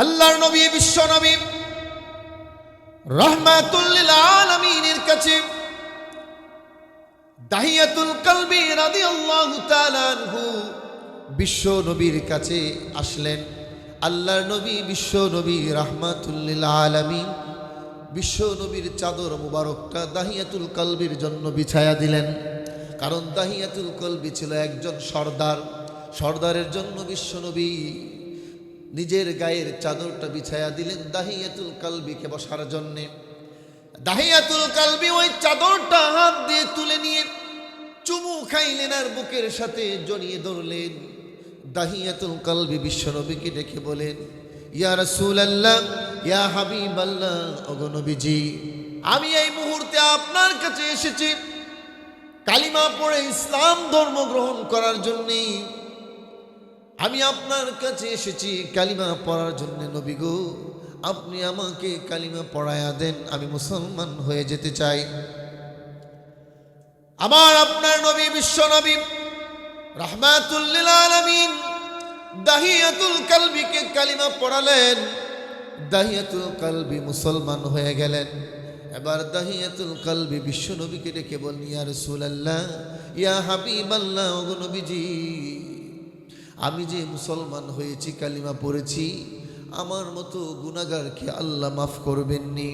আল্লাহর নবী, বিশ্ব নবী, রহমাতুল্লিল আলমিনের কাছে দাহিয়াতুল কলবি তাআলা আনহু বিশ্ব নবীর কাছে আসলেন। আল্লাহর নবী, বিশ্ব নবী, রাহমাতুল্লিল আলামিন বিশ্ব নবীর চাদর মুবারকটা দাহিয়াতুল কলবির জন্য বিছায়া দিলেন। কারণ দাহিয়াতুল কলবি ছিল একজন সর্দার। সর্দারের জন্য বিশ্ব নবী নিজের গায়ের চাদরটা বিছায়া দিলেন দাহিয়াতুল কালবিকে বসার জন্যে। দাহিয়াতুল কালবি ওই চাদরটা হাত দিয়ে তুলে নিয়ে চুমু খাইলেন আর বুকের সাথে জড়িয়ে ধরলেন। দাহিয়াতুল কালবি বিশ্বনবীকে ডেকে বলেন, ইয়া রাসূলুল্লাহ, ইয়া হাবিবাল্লাহ, ওগো নবীজি, আমি এই মুহূর্তে আপনার কাছে এসেছি। কালিমা পড়ে ইসলাম ধর্ম গ্রহণ করার জন্যেই আমি আপনার কাছে এসেছি কালিমা পড়ার জন্য নবী গো। আপনি আমাকে কালিমা পড়ায়া দেন, আমি মুসলমান হয়ে যেতে চাই। আমার আপনার নবী, বিশ্ব নবী রহমাতুল্লিল আলামিন দাহিয়াতুল কালবিকে কালিমা পড়ালেন, দাহিয়াতুল কালবি মুসলমান হয়ে গেলেন। এবার দাহিয়াতুল কালবি বিশ্ব নবীকে ডেকে বলনি ইয়া রাসূলুল্লাহ, ইয়া হাবিবাল্লাহ ওগো নবীজি। আমি যে মুসলমান হয়েছি, কালিমা পড়েছি, আমার মতো গুণাগারকে আল্লাহ মাফ করবেননি।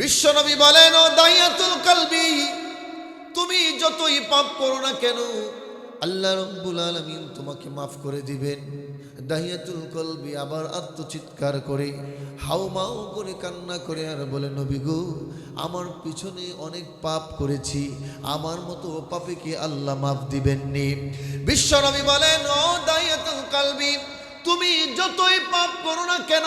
বিশ্বনবী বলেন, ও দাইয়াতুল কালবি, তুমি যতই পাপ করো না কেন, আল্লাহ রব্বুল আলমিন তোমাকে মাফ করে দিবেন। দাহিয়াতুল কলবি আবার আত্মচিৎকার করে, হাউমাউ করে কান্না করে আর বলে, নবী গো, আমার পিছনে অনেক পাপ করেছি, আমার মতো পাপে কি আল্লাহ মাফ দিবেননি? বিশ্বনবী বলেন, ও দাহিয়াতুল কালবি, তুমি যতই পাপ করো না কেন,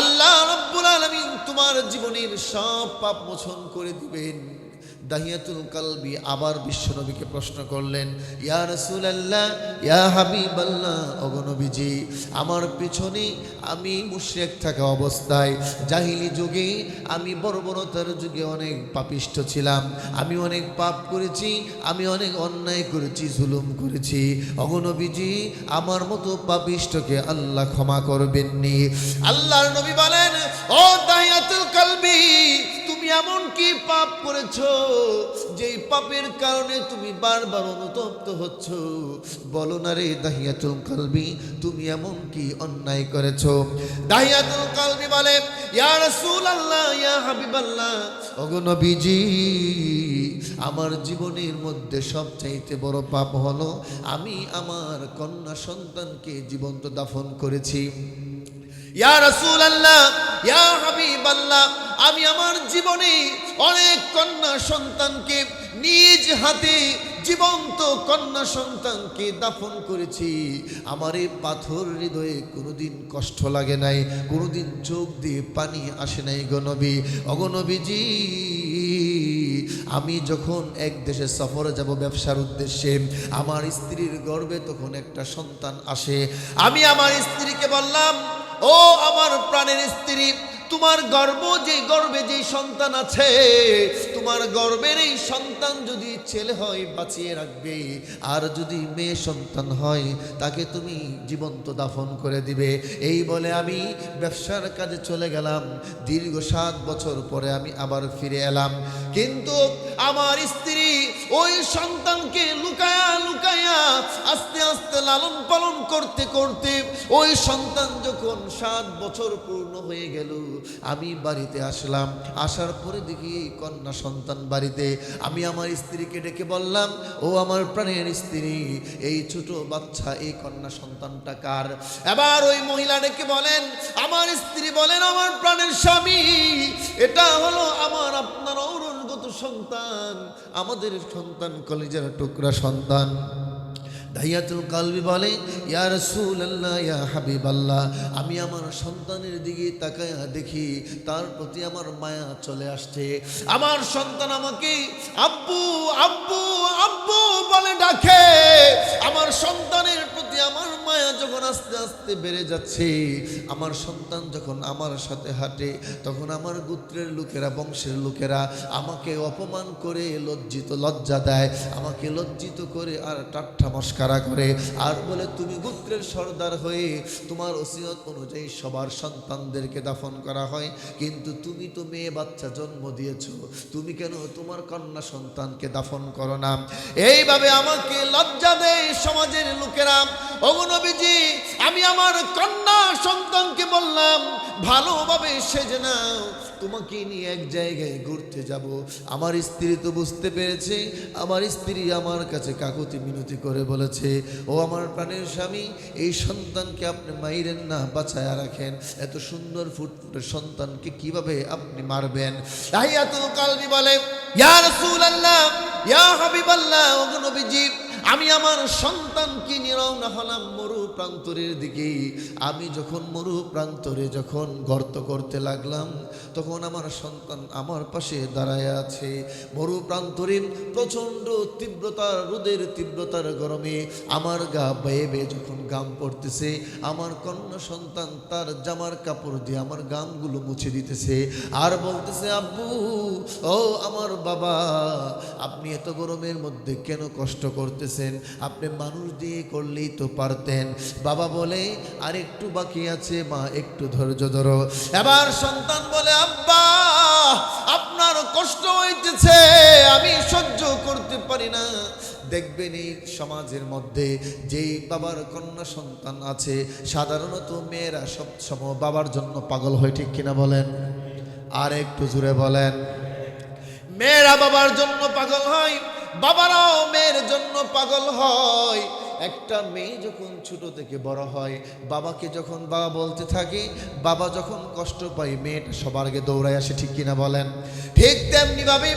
আল্লাহ রব্বুল আলমিন তোমার জীবনের সব পাপ মোচন করে দিবেন। দাহিয়াতুল কালবি আবার বিশ্বনবীকে প্রশ্ন করলেন, ইয়া রাসূলুল্লাহ, ইয়া হাবিবাল্লাহ অগনবীজি আমার পিছনে আমি মুশরিক থাকা অবস্থায়, জাহিলি যুগে আমি বর্বরতার যুগে অনেক পাপিষ্ঠ ছিলাম, আমি অনেক পাপ করেছি, আমি অনেক অন্যায় করেছি, জুলুম করেছি অগনবীজি আমার মতো পাপিষ্ঠকে আল্লাহ ক্ষমা করবেননি। আল্লাহর নবী বলেন, ও দাহিয়াতুল কালবি এমন কি পাপ করেছ যেই পাপের কারণে তুমি বারবার অনুতপ্ত হচ্ছ? বলো না রে দাহিয়াতুল কালবি, তুমি এমন কি অন্যায় করেছ? দাহিয়াতুল কালবি বলে, ইয়া রাসূলুল্লাহ, ইয়া হাবিবাল্লাহ। ওগো নবীজি, আমার জীবনের মধ্যে সবচাইতে বড় পাপ হলো, আমি আমার কন্যা সন্তানকে জীবন্ত দাফন করেছি। ইয়া রাসূলুল্লাহ, ইয়া হাবিবাল্লাহ, আমি আমার জীবনে অনেক কন্যা সন্তানকে নিজ হাতে জীবন্ত কন্যা সন্তানকে দাফন করেছি। আমার এই পাথর হৃদয়ে কোনোদিন কষ্ট লাগে নাই, কোনোদিন চোখ দিয়ে পানি আসে নাই গনবী অগনবীজি আমি যখন এক দেশে সফরে যাব ব্যবসার উদ্দেশ্যে, আমার স্ত্রীর গর্বে তখন একটা সন্তান আসে। আমি আমার স্ত্রীকে বললাম ও আমার প্রাণের স্ত্রী তোমার গর্ব যে গর্বে যে সন্তান আছে, তোমার গর্বের এই সন্তান যদি ছেলে হয় বাঁচিয়ে রাখবে, আর যদি মেয়ে সন্তান হয়, তাকে তুমি জীবন্ত দাফন করে দিবে। এই বলে আমি ব্যবসার কাজে চলে গেলাম। দীর্ঘ সাত বছর পরে আমি আবার ফিরে এলাম। কিন্তু আমার স্ত্রী ওই সন্তানকে লুকায়া লুকায়া আস্তে আস্তে লালন পালন করতে করতে ওই সন্তান যখন সাত বছর পূর্ণ হয়ে গেল আমি বাড়িতে আসলাম, আসার পরে দেখি কন্যা সন্তান বাড়িতে। আমি আমার স্ত্রীকে ডেকে বললাম, ও আমার প্রাণের স্ত্রী, এই ছোট বাচ্চা, এই কন্যা সন্তানটা কার? এবার ওই মহিলা ডেকে বলেন, আমার স্ত্রী বলেন, আমার প্রাণের স্বামী, এটা হলো আমার আপনার ঔরণগত সন্তান, আমাদের সন্তান কলেজের টুকরা সন্তান। দাইয়াতুল কালবি বলে, ইয়া রাসূলুল্লাহ, ইয়া হাবিবাল্লাহ। আমি আমার সন্তানের দিকে তাকায়া দেখি, তার প্রতি আমার মায়া চলে আসছে। আমার সন্তান আমাকে আব্বা, আব্বু আব্বু বলে ডাকে। আমার সন্তানের প্রতি আমার মায়া যখন আস্তে আস্তে বেড়ে যাচ্ছে, আমার সন্তান যখন আমার সাথে হাঁটে, তখন আমার গোত্রের লোকেরা, বংশের লোকেরা আমাকে অপমান করে লজ্জিত লজ্জা দেয়, আমাকে লজ্জিত করে আর টাট্টা মস্কারা করে। আর বলে, তুমি গোত্রের সর্দার হয়ে তোমার ওসিয়ত অনুযায়ী সবার সন্তানদেরকে দাফন করা হয়। কিন্তু তুমি তো মেয়ে বাচ্চা জন্ম দিয়েছ। তুমি কেন তোমার কন্যা সন্তানকে দাফন করো না। এইভাবে আমাকে লজ্জা দেয় সমাজের লোকেরা অগুনবীজি আমি আমার কন্যা সন্তানকে বললাম, ভালোভাবে সেজে নাও, তোমাকে নিয়ে এক জায়গায় ঘুরতে যাব। আমার স্ত্রী তো বুঝতে পেরেছে, আমার স্ত্রী আমার কাছে কাকুতি মিনতি করে বলেছে, ও আমার প্রাণের স্বামী, এই সন্তানকে আপনি মাইরেন না, বাঁচায়া রাখেন। এত সুন্দর ফুটফুটে সন্তানকে কীভাবে আপনি মারবেন? তাহিয়াতুল কালবি বলে, ইয়া রাসূলুল্লাহ, ইয়া হাবিবাল্লাহ, ওগো নবীজি আমি আমার সন্তানকে নিয়ে রওনা হলাম প্রান্তরের দিকে আমি যখন মরু প্রান্তরে যখন গর্ত করতে লাগলাম, তখন আমার সন্তান আমার পাশে দাঁড়ায় আছে। মরু প্রান্তরে প্রচণ্ড তীব্রতার রোদের তীব্রতার গরমে আমার গা বেয়ে বেয়ে যখন গাম পড়তেছে, আমার কন্যা সন্তান তার জামার কাপড় দিয়ে আমার গামগুলো মুছে দিতেছে। আর বলতেছে, আব্বু, ও আমার বাবা, আপনি এত গরমের মধ্যে কেন কষ্ট করতেছেন? আপনি মানুষ দিয়ে করলেই তো পারতেন। বাবা বলে, আর একটু বাকি আছে, মা, একটু ধৈর্য ধরো। এবার সন্তান বলে, আব্বা, আপনার কষ্ট হইতেছে, আমি সহ্য করতে পারি না। দেখবেন এই সমাজের মধ্যে যেই বাবার কন্যা সন্তান আছে, সাধারণত মেয়েরা সব সময় বাবার জন্য পাগল হয়, ঠিক কিনা বলেন? আর একটু জুড়ে বলেন, মেয়েরা বাবার জন্য পাগল হয়, বাবারাও মেয়ের জন্য পাগল হয়। একটা মেয়ে যখন ছোট থেকে বড় হয়, বাবাকে যখন বাবা বলতে থাকে, বাবা যখন কষ্ট পায়, মেয়েটা সবার আগে দৌড়ায় আসে, ঠিক কিনা বলেন? ঠিক তেমনি ভাবে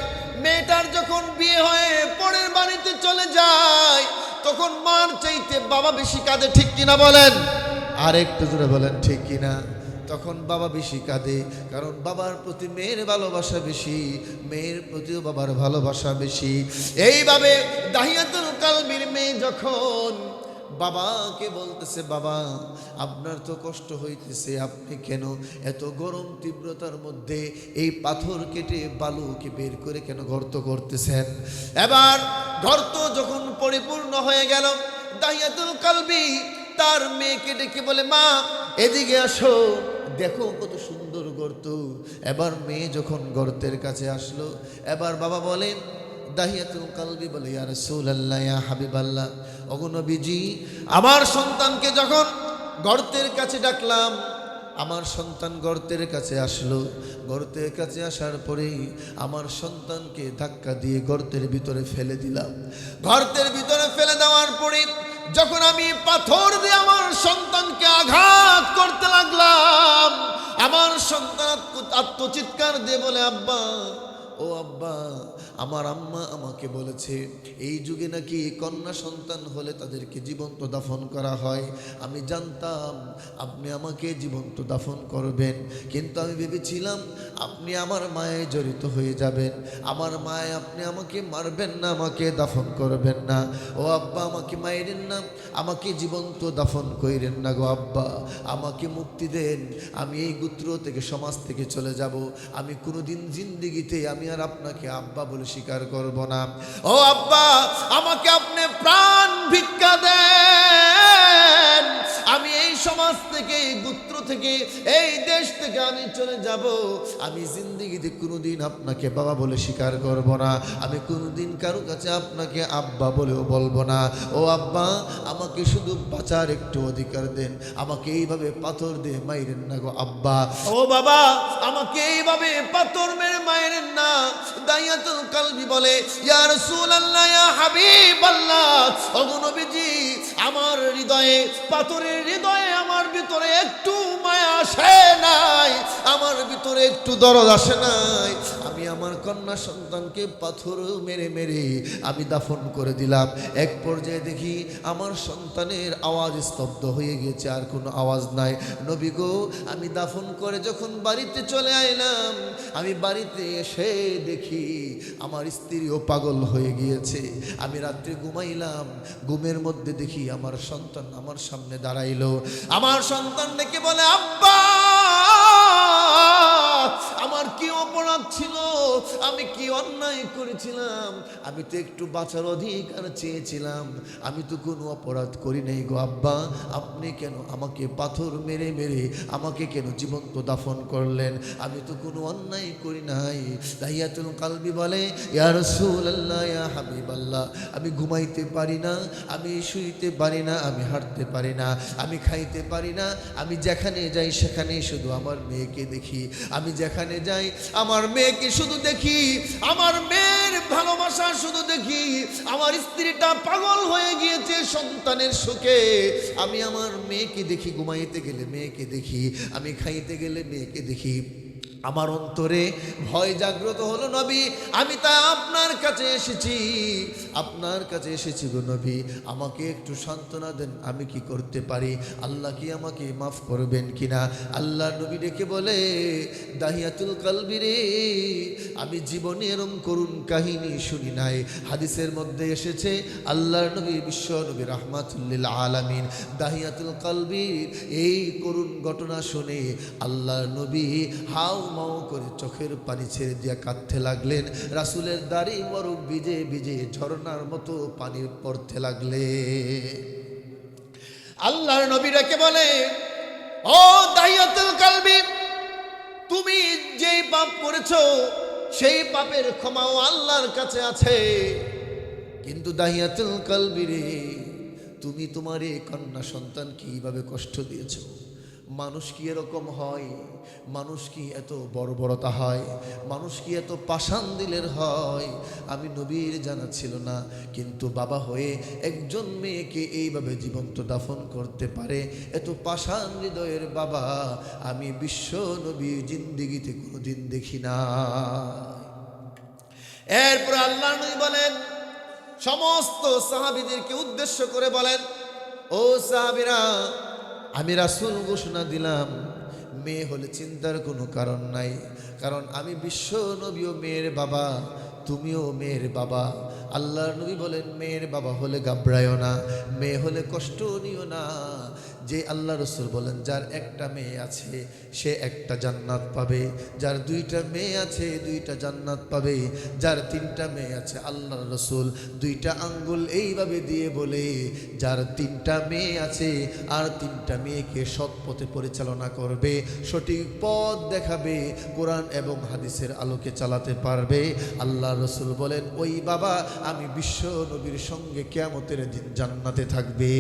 মেয়েটার যখন বিয়ে হয়ে, পরের বাড়িতে চলে যায়, তখন মার চাইতে বাবা বেশি কাঁদে, ঠিক কিনা বলেন? আর একটু জোরে বলেন, ঠিক কিনা? তখন বাবা বেশি কাঁদে, কারণ বাবার প্রতি মেয়ের ভালোবাসা বেশি, মেয়ের প্রতিও বাবার ভালোবাসা বেশি। এইভাবে দাহিয়াতুল কালবির মেয়ে যখন বাবাকে বলতেছে, বাবা, আপনার তো কষ্ট হইতেছে, আপনি কেন এত গরম তীব্রতার মধ্যে এই পাথর কেটে বালুকে বের করে কেন গর্ত করতেছেন? এবার গর্ত যখন পরিপূর্ণ হয়ে গেল, দাহিয়াতুল কালবি তার মেয়েকে ডেকে বলে, মা, এদিকে আসো। দেখো কত সুন্দর গর্ত। এবার মেয়ে যখন গর্তের কাছে আসলো, এবার বাবা বলেন আমার সন্তানকে যখন গর্তের কাছে ডাকলাম, আমার সন্তান গর্তের কাছে আসলো। গর্তের কাছে আসার পরেই আমার সন্তানকে ধাক্কা দিয়ে গর্তের ভিতরে ফেলে দিলাম। গর্তের ভিতরে ফেলে দেওয়ার পরে যখন আমি পাথর দিয়ে আমার সন্তান আত্ম- আত্মচিৎকার দিয়ে বলে আব্বা ও আব্বা, আমার আম্মা আমাকে বলেছে, এই যুগে নাকি কন্যা সন্তান হলে তাদেরকে জীবন্ত দাফন করা হয়। আমি জানতাম আপনি আমাকে জীবন্ত দাফন করবেন, কিন্তু আমি ভেবেছিলাম আপনি আমার মায়ে জড়িত হয়ে যাবেন। আমার মায়ে আপনি আমাকে মারবেন না, আমাকে দাফন করবেন না। ও আব্বা, আমাকে মায়েরেন না, আমাকে জীবন্ত দাফন কইরেন না গো আব্বা। আমাকে মুক্তি দেন, আমি এই গোত্র থেকে, সমাজ থেকে চলে যাব। আমি কোনোদিন জিন্দিগিতে আমি আর আপনাকে আব্বা বলে স্বীকার করব না। ও আব্বা, আমাকে আপনি প্রাণ ভিক্ষা এই সমাজ থেকে, এই গোত্র থেকে, এই দেশ থেকে আমি চলে যাব। আমি জিন্দিগিতে কোনোদিন আপনাকে বাবা বলে স্বীকার করব না। আমি কোনোদিন কারও কাছে আপনাকে আব্বা বলেও বলব না। ও আব্বা, আমাকে শুধু বাঁচার একটু অধিকার দেন। আমাকে এইভাবে পাথর দিয়ে মাইরেন না গো আব্বা। ও বাবা, আমাকে এইভাবে পাথর মেরে মাইরেন না। দাইয়াতুল কালবি বলে, ইয়া রাসূলুল্লাহ, ইয়া হাবিবাল্লাহ, ওগো নবীজি আমার হৃদয়ে, পাথরের হৃদয়ে আমার ভিতরে একটু মায়া আসে নাই। আমার ভিতরে একটু দরদ আসে নাই। আমি আমার কন্যা সন্তানকে পাথর মেরে মেরে আমি দাফন করে দিলাম। এক পর্যায়ে দেখি আমার সন্তানের আওয়াজ স্তব্ধ হয়ে গেছে, আর কোনো আওয়াজ নাই। নবী গো, আমি দাফন করে যখন বাড়িতে চলে আইলাম, আমি বাড়িতে এসে দেখি আমার স্ত্রীও পাগল হয়ে গিয়েছে। আমি রাত্রে ঘুমাইলাম, ঘুমের মধ্যে দেখি আমার সন্তান আমার সামনে দাঁড়াইলো। আমার সন্তান ডেকে বলে, আব্বা কি অপরাধ ছিল। আমি কি অন্যায় করেছিলাম? আমি তো একটু বাঁচার অধিকার চেয়েছিলাম। আমি তো কোনো অপরাধ করি নাই গো আব্বা। আপনি কেন আমাকে পাথর মেরে মেরে আমাকে কেন জীবন্ত দাফন করলেন? আমি তো কোনো অন্যায় করি নাই। দাহিয়াতুল কালবি বলে, ইয়া ইয়া হাবিবাল্লাহ, আমি ঘুমাইতে পারি না, আমি শুইতে পারি না, আমি হাঁটতে পারি না, আমি খাইতে পারি না, আমি যেখানে যাই সেখানে শুধু আমার মেয়েকে দেখি। আমি যেখানে যাই, আমার মেয়েকে শুধু দেখি, আমার মেয়ের ভালোবাসা শুধু দেখি, আমার স্ত্রীটা পাগল হয়ে গিয়েছে সন্তানের সুখে। আমি আমার মেয়েকে দেখি, ঘুমাইতে গেলে মেয়েকে দেখি, আমি খাইতে গেলে মেয়েকে দেখি। আমার অন্তরে ভয় জাগ্রত হলো নবী। আমি তা আপনার কাছে এসেছি। আপনার কাছে এসেছি গো নবী। আমাকে একটু সান্ত্বনা দেন, আমি কি করতে পারি? আল্লাহ কি আমাকে মাফ করবেন কিনা? আল্লাহ নবী ডেকে বলে, দাহিয়াতুল কালবি রে, আমি জীবনে এরম করুন কাহিনী শুনি নাই। হাদিসের মধ্যে এসেছে, আল্লাহর নবী বিশ্ব নবী রহমাতুল্লিল আলামিন। দাহিয়াতুল কালবির এই করুণ ঘটনা শুনে আল্লাহর নবী হাউ মাউ করে চোখের পানি ছেড়ে দিয়ে কাঁদতে লাগলেন। রাসুলের দাড়ি মরক ভিজে ভিজে ঝর্ণার মতো পানি পড়তে লাগলে আল্লাহর নবী রেখে বলে, ও দাহিয়াতুল কালবি, তুমি যেই পাপ করেছ, সেই পাপের ক্ষমাও আল্লাহর কাছে আছে। কিন্তু দাহিয়াতুল কালবিরে তুমি তোমার এই কন্যা সন্তান কীভাবে কষ্ট দিয়েছ? মানুষ কি এরকম হয়? মানুষ কি এত বর্বরতা হয়? মানুষ কি এত পাষাণ দিলের হয়? আমি নবীর জানা ছিল না, কিন্তু বাবা হয়ে একজন মেয়েকে এইভাবে জীবন্ত দাফন করতে পারে, এত পাষাণ হৃদয়ের বাবা আমি বিশ্ব নবীর জিন্দিগিতে কোনোদিন দেখি না। এরপর আল্লাহ নবী বলেন, সমস্ত সাহাবিদেরকে উদ্দেশ্য করে বলেন, ও সাহাবিরা আমি রাসুল ঘোষণা দিলাম, মেয়ে হলে চিন্তার কোনো কারণ নাই। কারণ আমি বিশ্ব নবী ও মেয়ের বাবা, তুমিও মেয়ের বাবা। আল্লাহর নবী বলেন, মেয়ের বাবা হলে ঘাবড়ায়ও না, মেয়ে হলে কষ্ট নিও না। যে আল্লাহ রসুল বলেন, যার একটা মেয়ে আছে, সে একটা জান্নাত পাবে। যার দুইটা মেয়ে আছে, দুইটা জান্নাত পাবে। যার তিনটা মেয়ে আছে, আল্লাহ রসুল দুইটা আঙ্গুল এইভাবে দিয়ে বলে, যার তিনটা মেয়ে আছে আর তিনটা মেয়েকে সৎ পথে পরিচালনা করবে, সঠিক পথ দেখাবে, কোরআন এবং হাদিসের আলোকে চালাতে পারবে। আল্লাহ রসুল বলেন, ওই বাবা, আমি বিশ্ব নবীর সঙ্গে কেয়ামতের দিন জান্নাতে থাকবে।